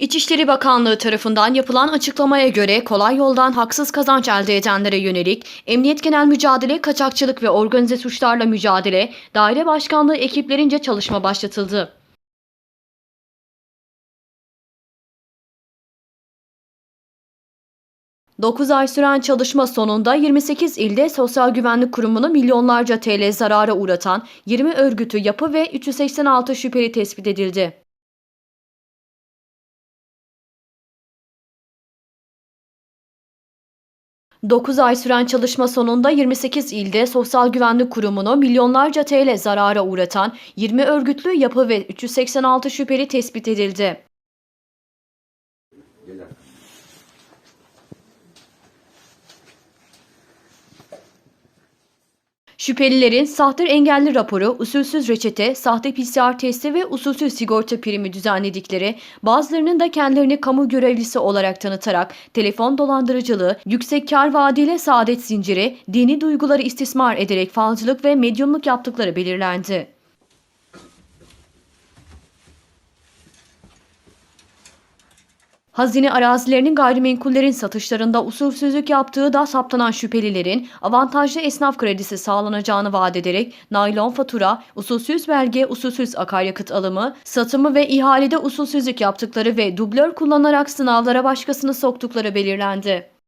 İçişleri Bakanlığı tarafından yapılan açıklamaya göre kolay yoldan haksız kazanç elde edenlere yönelik Emniyet Genel Mücadele, Kaçakçılık ve Organize Suçlarla Mücadele Daire Başkanlığı ekiplerince çalışma başlatıldı. Dokuz ay süren çalışma sonunda 28 ilde Sosyal Güvenlik Kurumu'nu milyonlarca TL zarara uğratan 20 örgütü yapı ve 386 şüpheli tespit edildi. Dokuz ay süren çalışma sonunda 28 ilde Sosyal Güvenlik Kurumu'nu milyonlarca TL zarara uğratan 20 örgütlü yapı ve 386 şüpheli tespit edildi. Şüphelilerin sahte engelli raporu, usulsüz reçete, sahte PCR testi ve usulsüz sigorta primi düzenledikleri, bazılarının da kendilerini kamu görevlisi olarak tanıtarak telefon dolandırıcılığı, yüksek kar vaadiyle saadet zinciri, dini duyguları istismar ederek falcılık ve medyumluk yaptıkları belirlendi. Hazine arazilerinin gayrimenkullerin satışlarında usulsüzlük yaptığı da saptanan şüphelilerin avantajlı esnaf kredisi sağlanacağını vaat ederek naylon fatura, usulsüz belge, usulsüz akaryakıt alımı, satımı ve ihalede usulsüzlük yaptıkları ve dublör kullanarak sınavlara başkasını soktukları belirlendi.